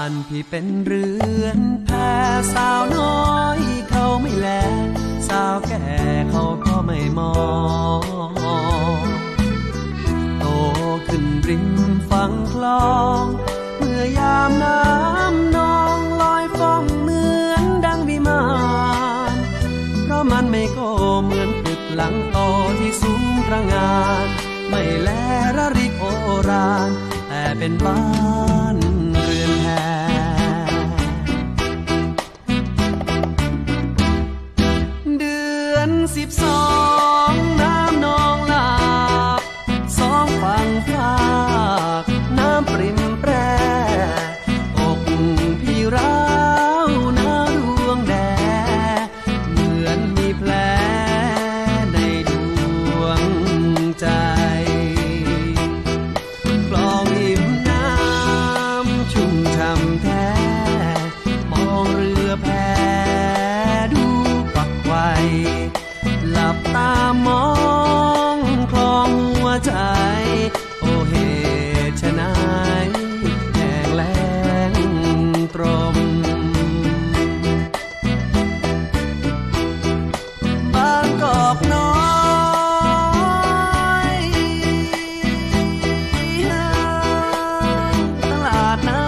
านพี่เป็นเรือนแพสาวน้อยเขาไม่แล สาวแก่เขาก็ไม่มองโตขึ้นริมฝั่งคลอง เมื่อยามน้ำนองลอยฟ้องเหมือนดังวิมานเพราะมันไม่โกเหมือนตึกหลังโตที่สูงระงาน ไม่แลระริกโอรานแต่เป็นบ้าน ใจ โอเหตุชนายแห้งแล้งตรม บางกอกน้อยตลาดน้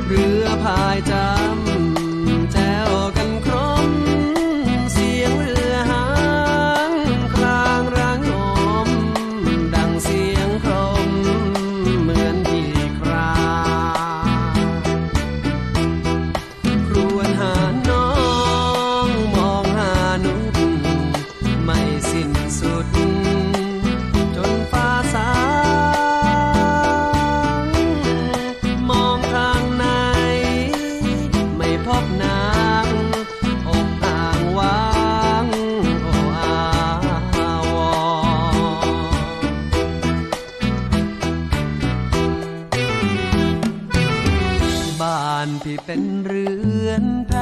ำเรือพายจำ บ้านพี่เป็นเรือนแพ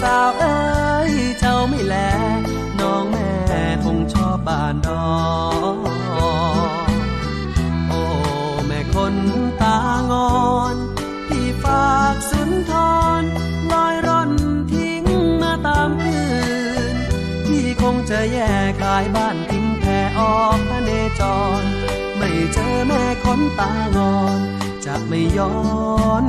สาวเอ้ยเจ้าไม่แล น้องแม่คงชอบบ้านดอโอ้แม่คนตางอนพี่ฝากสุนทรลอยร่อนทิ้งมาตามคืนพี่คงจะแยกขายบ้านทิ้งแพออกพระเนจร ไม่เจอแม่คนตางอน จะไม่ย้อน